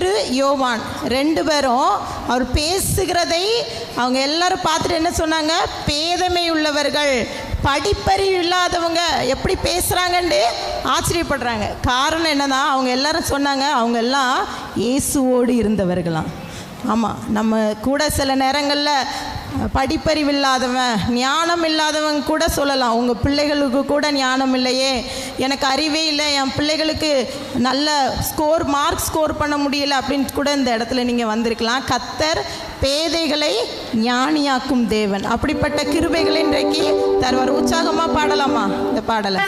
பேதுரு யோவான். ரெண்டு பேரும் அவர் பேசுகிறதை அவங்க எல்லாரும் பார்த்துட்டு என்ன சொன்னாங்க? பேதமை உள்ளவர்கள் படிப்பறிவு இல்லாதவங்க எப்படி பேசுகிறாங்கன்ட்டு ஆச்சரியப்படுறாங்க. காரணம் என்னன்னா அவங்க எல்லாரும் சொன்னாங்க அவங்க எல்லாம் இயேசுவோடு இருந்தவர்களாம். ஆமாம் நம்ம கூட சில நேரங்களில் படிப்பறிவு இல்லாதவன் ஞானம் இல்லாதவன் கூட சொல்லலாம். உங்கள் பிள்ளைகளுக்கு கூட ஞானம் இல்லையே. எனக்கு அறிவே இல்லை. என் பிள்ளைகளுக்கு நல்ல ஸ்கோர் மார்க் ஸ்கோர் பண்ண முடியல அப்படின்னு கூட இந்த இடத்துல நீங்கள் வந்திருக்கலாம். கத்தர் பேதைகளை ஞானியாக்கும் தேவன். அப்படிப்பட்ட கிருபைகளை இன்றைக்கு தருவார். உற்சாகமாக பாடலாமா இந்த பாடலை?